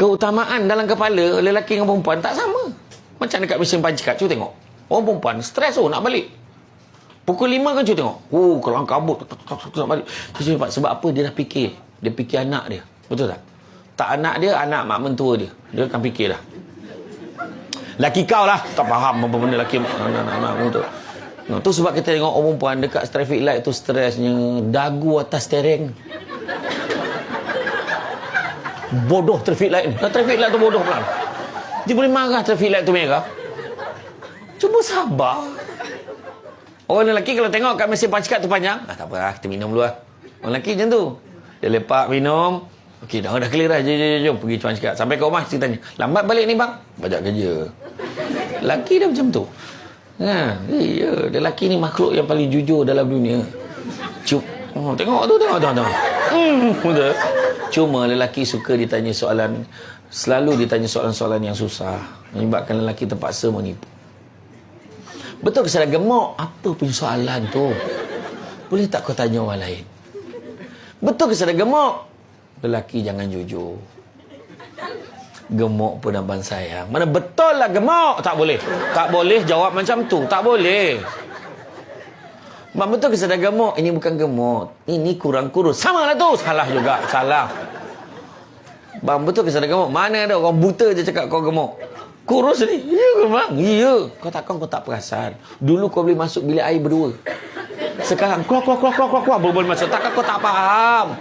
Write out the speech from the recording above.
keutamaan dalam kepala lelaki dengan perempuan tak sama. Macam dekat mesin pancikat, cuba tengok. Orang perempuan stres oh nak balik. Pukul 5 kan cuba tengok. Oh, kelang kabut nak balik. Sebab, sebab apa dia dah fikir? Dia fikir anak dia. Betul tak? Tak anak dia, anak mak mentua dia. Dia akan fikir dah. Laki kau lah Tak faham apa benda laki Anak-anak mentua No, tu sebab kita tengok orang perempuan dekat traffic light tu stresnya dagu atas steering. Bodoh traffic light ni. Nah, traffic light tu bodoh pelan. Dia boleh marah traffic light tu merah. Cuba sabar. Orang lelaki kalau tengok kat mesin pancikat tu panjang, ah, tak apa lah, kita minum dulu lah. Orang lelaki macam tu. Dia lepak minum. Okey, dah, dah clear dah. Jom, jom, jom. Pergi pancikat. Sampai ke rumah, kita tanya. Lambat balik ni bang? Banyak kerja. Lelaki dah macam tu. Ha, iya, lelaki ni makhluk yang paling jujur dalam dunia. Cuma, oh, tengok tu, tengok, tengok, tengok. Hmm, betul. Cuma lelaki suka ditanya soalan, selalu ditanya soalan-soalan yang susah. Menyebabkan lelaki terpaksa menipu. Betul ke saya gemuk? Apa punya soalan tu? Boleh tak kau tanya orang lain? Betul ke saya gemuk? Lelaki jangan jujur. Gemuk pun abang sayang. Mana betul lah gemuk? Tak boleh. Tak boleh jawab macam tu. Tak boleh. Bang betul ke saya dah gemuk? Ini bukan gemuk. Ini kurang kurus. Sama lah tu. Salah juga. Salah. Bang betul ke saya dah gemuk? Mana ada orang buta je cakap kau gemuk. Kurus ni. Ya ke bang? Ya. Kau takkan kau tak perasan. Dulu kau boleh masuk bilik air berdua. Sekarang keluar keluar keluar keluar keluar, keluar boleh masuk. Takkan kau tak faham.